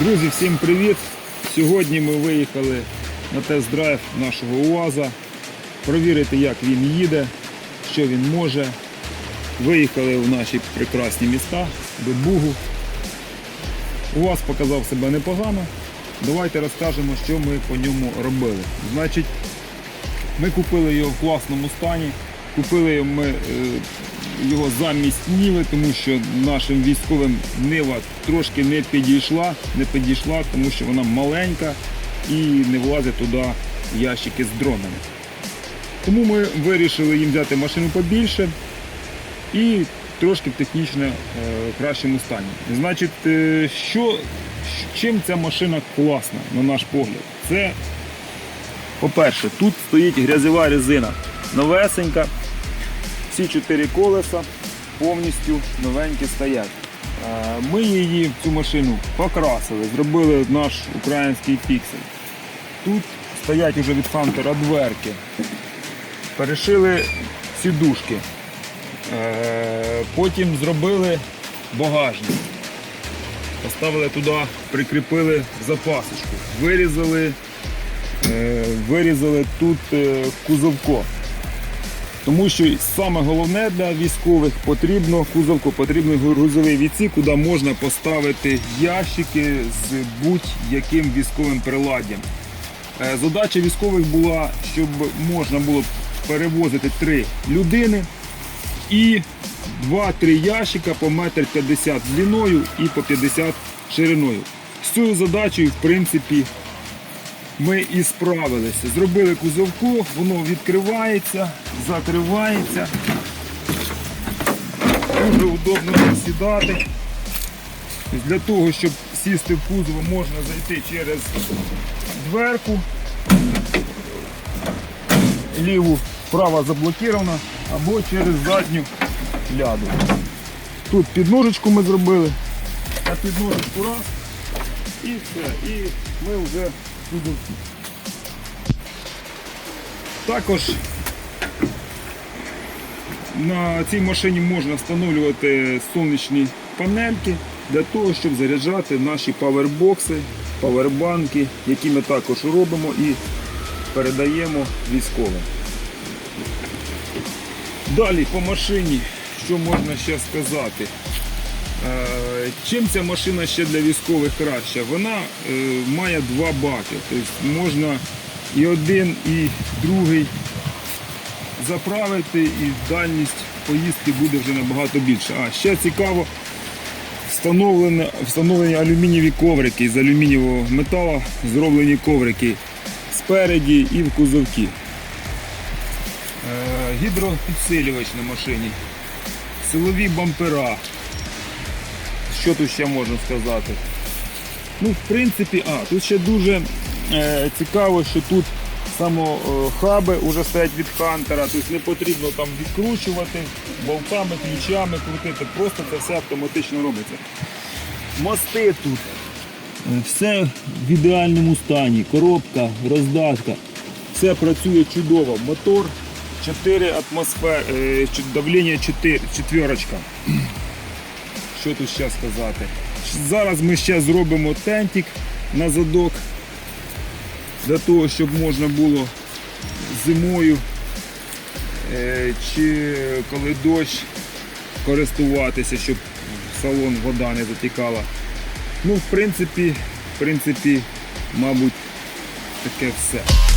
Друзі, всім привіт! Сьогодні ми виїхали на тест-драйв нашого УАЗа, провірити, як він їде, що він може. Виїхали в наші прекрасні міста до Бугу. УАЗ показав себе непогано. Давайте розкажемо, що ми по ньому робили. Значить, ми купили його в класному стані. Купили ми е, його замість Ніви, тому що нашим військовим Нива трошки не підійшла, не підійшла, тому що вона маленька і не влазить туди ящики з дронами. Тому ми вирішили їм взяти машину побільше і трошки в технічно е, кращому стані. Значить, е, що, чим ця машина класна, на наш погляд? Це по-перше, тут стоїть грязева резина новесенька. Всі чотири колеса повністю новенькі стоять. Е, Ми її, цю машину, покрасили, зробили наш український піксель. Тут стоять уже від Хантера дверки. Перешили сідушки. Е, Потім зробили багажник. Поставили туди, прикріпили запасочку. Вирізали Е, вирізали тут кузовко. Тому що саме головне для військових потрібно кузовко, потрібен грузовий відсік, куди можна поставити ящики з будь-яким військовим приладдям. Е, Задача військових була, щоб можна було перевозити три людини і 2-3 ящика по метр 50 длиною і по 50 шириною. З цією задачею, в принципі, ми і справилися. Зробили кузовку, воно відкривається, закривається. Дуже удобно сідати. Тобто Для того, щоб сісти в кузов, можна зайти через дверку. Ліву, права заблокирована або через задню ляду. Тут підножечку ми зробили, а підножечку раз і все. І ми вже тут. Також на цій машині можна встановлювати сонячні панельки для того, щоб заряджати наші павербокси, павербанки, які ми також робимо і передаємо військовим. Далі по машині, що можна ще сказати? Чим ця машина ще для військових краща? Вона е, має два баки. Тобто можна і один, і другий заправити, і дальність поїздки буде вже набагато більше. А ще цікаво, встановлені, встановлені алюмінієві коврики з алюмінієвого металу, зроблені коврики спереді і в кузовці. Е, Гідропідсилювач на машині, силові бампера. Що тут ще можна сказати? Ну, в принципі, а, тут ще дуже е, цікаво, що тут само е, хаби вже стоять від Хантера, тобто не потрібно там відкручувати болтами, ключами крутити, просто це все автоматично робиться. Мости тут. Е, Все в ідеальному стані. Коробка, роздатка. Все працює чудово. Мотор 4 атмосфери, давлення 4, четверочка. Що тут ще сказати? Зараз ми ще зробимо тентик на задок, для того, щоб можна було зимою е, чи коли дощ користуватися, щоб в салон вода не затікала. Ну, в принципі, в принципі, мабуть, таке все.